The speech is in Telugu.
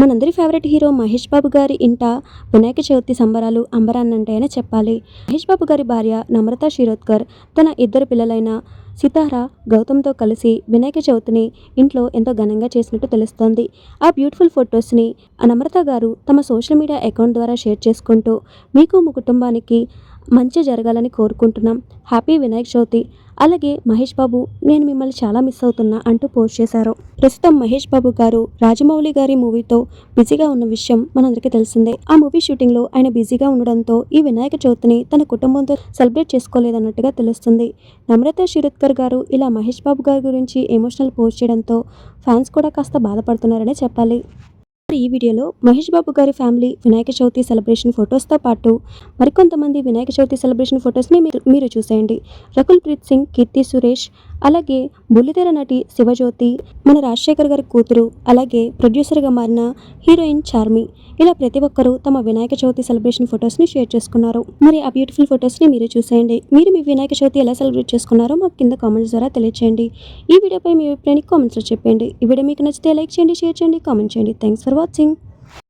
మనందరి ఫేవరెట్ హీరో మహేష్ బాబు గారి ఇంట వినాయక చవితి సంబరాలు అంబరాన్నంటాయని చెప్పాలి. మహేష్ బాబు గారి భార్య నమ్రత శిరోద్కర్ తన ఇద్దరు పిల్లలైన సితార గౌతమ్తో కలిసి వినాయక చవితిని ఇంట్లో ఎంతో ఘనంగా చేసినట్టు తెలుస్తోంది. ఆ బ్యూటిఫుల్ ఫొటోస్ని నమ్రత గారు తమ సోషల్ మీడియా అకౌంట్ ద్వారా షేర్ చేసుకుంటూ మీకు మీ కుటుంబానికి మంచి జరగాలని కోరుకుంటున్నాం. హ్యాపీ వినాయక చవితి. అలాగే మహేష్ బాబు నేను మిమ్మల్ని చాలా మిస్ అవుతున్నా అంటూ పోస్ట్ చేశారు. ప్రస్తుతం మహేష్ బాబు గారు రాజమౌళి గారి మూవీతో బిజీగా ఉన్న విషయం మనందరికీ తెలిసిందే. ఆ మూవీ షూటింగ్లో ఆయన బిజీగా ఉండడంతో ఈ వినాయక చవితిని తన కుటుంబంతో సెలబ్రేట్ చేసుకోలేదన్నట్టుగా తెలుస్తుంది. నమ్రత శిరత్కర్ గారు ఇలా మహేష్ బాబు గారి గురించి ఎమోషనల్ పోస్ట్ చేయడంతో ఫ్యాన్స్ కూడా కాస్త బాధపడుతున్నారనే చెప్పాలి. మరి ఈ వీడియోలో మహేష్ బాబు గారి ఫ్యామిలీ వినాయక చవితి సెలబ్రేషన్ ఫొటోస్తో పాటు మరికొంతమంది వినాయక చవితి సెలబ్రేషన్ ఫొటోస్ని మీరు మీరు చూసేయండి. రకుల్ ప్రీత్ సింగ్ కీర్తి సురేష్ అలాగే బుల్లితెర నటి శివజ్యోతి మన రాజశేఖర్ గారి కూతురు అలాగే ప్రొడ్యూసర్గా మారిన హీరోయిన్ చార్మి. ఇలా ప్రతి ఒక్కరూ తమ వినాయక చవితి సెలబ్రేషన్ ఫొటోస్ని షేర్ చేసుకున్నారు. మరి ఆ బ్యూటిఫుల్ ఫొటోస్ని మీరు చూసేయండి. మీరు మీ వినాయక చవితి ఎలా సెలబ్రేట్ చేసుకున్నారో మాకు కింద కామెంట్స్ ద్వారా తెలియచేయండి. ఈ వీడియోపై మీ అభిప్రాయాన్ని కామెంట్స్లో చెప్పండి ఈ వీడియో మీకు నచ్చితే లైక్ చేయండి షేర్ చేయండి కామెంట్ చేయండి. Thanks for watching watching.